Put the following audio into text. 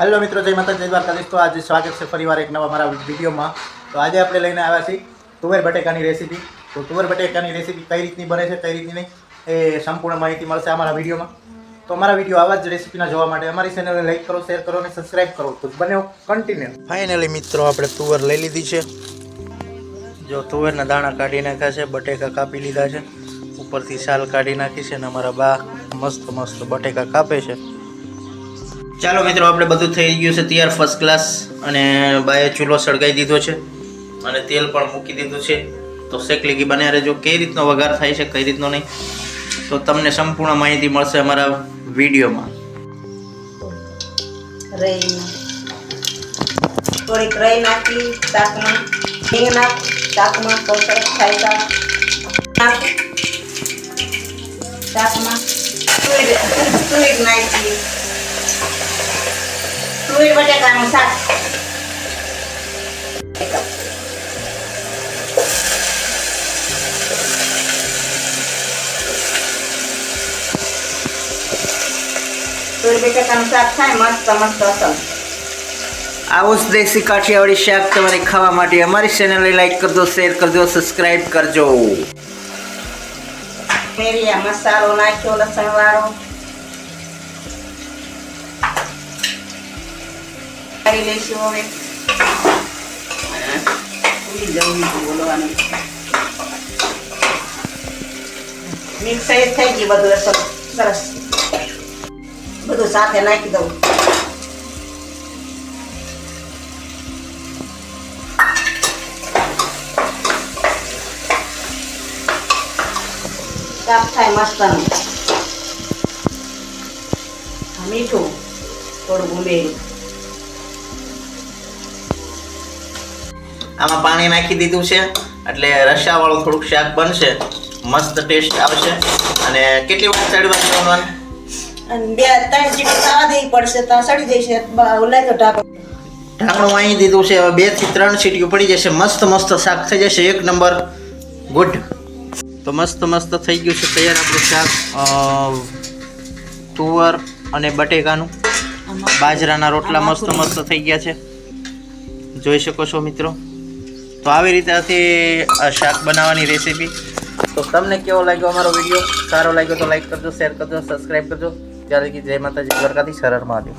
Hello મિત્રો, જય માતા જય દ્વારકાધીશ. તો આજે સ્વાગત છે ફરીવાર એક નવા મારા વિડીયોમાં. તો આજે આપણે લઈને આવ્યા છીએ તુવેર બટેકાની રેસીપી. તો તુવેર બટેકાની રેસીપી કઈ રીતની બને છે, કઈ રીતની નહીં, એ સંપૂર્ણ માહિતી મળશે અમારા વિડીયોમાં. તો અમારા વીડિયો આવા જ રેસીપીના જોવા માટે અમારી ચેનલને લાઈક કરો શેર કરો અને સબસ્ક્રાઈબ કરો. તો બને કન્ટિન્યુ ફાઇનલી મિત્રો, આપણે તુવેર લઈ લીધી છે. જો તુવેરના દાણા કાઢી નાખ્યા છે, બટેકા કાપી લીધા છે. ઉપરથી સાલ કાઢી નાખી છે અને અમારા બા મસ્ત મસ્ત બટેકા કાપે છે. ચાલો મિત્રો, આપણે બધું થઈ ગયું છે તૈયાર. ફર્સ્ટ ક્લાસ અને બાએ ચૂલો સળગાવી દીધો છે અને તેલ પણ મૂકી દીધું છે. તો શેકલીગી બન્યા રહેજો. કઈ રીતનો વઘાર થાય છે, કઈ રીતનો નહીં, તો તમને સંપૂર્ણ માહિતી મળશે અમારા વિડીયોમાં. થોડીક રહી નાખી, શાકમાં હિંગ નાખ, શાકમાં તો સરસ થાય શાક શાકમાં નાખી. તુવેર બટાકાનું શાક. થાય મસ્ત મસ્ત આવું જ દેશી કાઠિયાવાડી શાક તમારે ખાવા માટે અમારી ચેનલને લાઈક કરજો શેર કરજો સબસ્ક્રાઈબ કરજો. મસાલો નાખ્યો લસણ વાળો કરી લઈશું હવે. બધું બધું સાથે નાખી દઉં. સાફ થાય મસ્તનું. મીઠું થોડું ઉમેર્યું. આમાં પાણી નાખી દીધું છે. એટલે રસાવાળું થોડુંક શાક બનશે. મસ્ત ટેસ્ટ આવશે. અને કેટલી વાર ચડવા દેવાનું? અને બે ત્રણ ચીટી ખાવા દેવી પડશે તો સડી જશે. ઓલાય તો ઢાંકો ઢાંકણું અહીં દીધું છે. હવે બેથી ત્રણ સીટીઓ પડી જશે. મસ્ત મસ્ત શાક થઈ જશે. એક નંબર ગુડ. તો મસ્ત મસ્ત થઈ ગયું છે તૈયાર આપણું શાક. તુવર અને બટેકાનું. બાજરાના રોટલા મસ્ત મસ્ત થઈ ગયા છે. જોઈ શકો છો મિત્રો. તો આવી રીતે આ શાક બનાવવાની રેસીપી તો તમને કેવો લાગ્યો અમારો વીડિયો સારો લાગ્યો તો લાઈક કરજો શેર કરજો સબસ્ક્રાઈબ કરજો. ત્યારે કે જય માતાજી દ્વારકાથી સરળ મહાદેવ.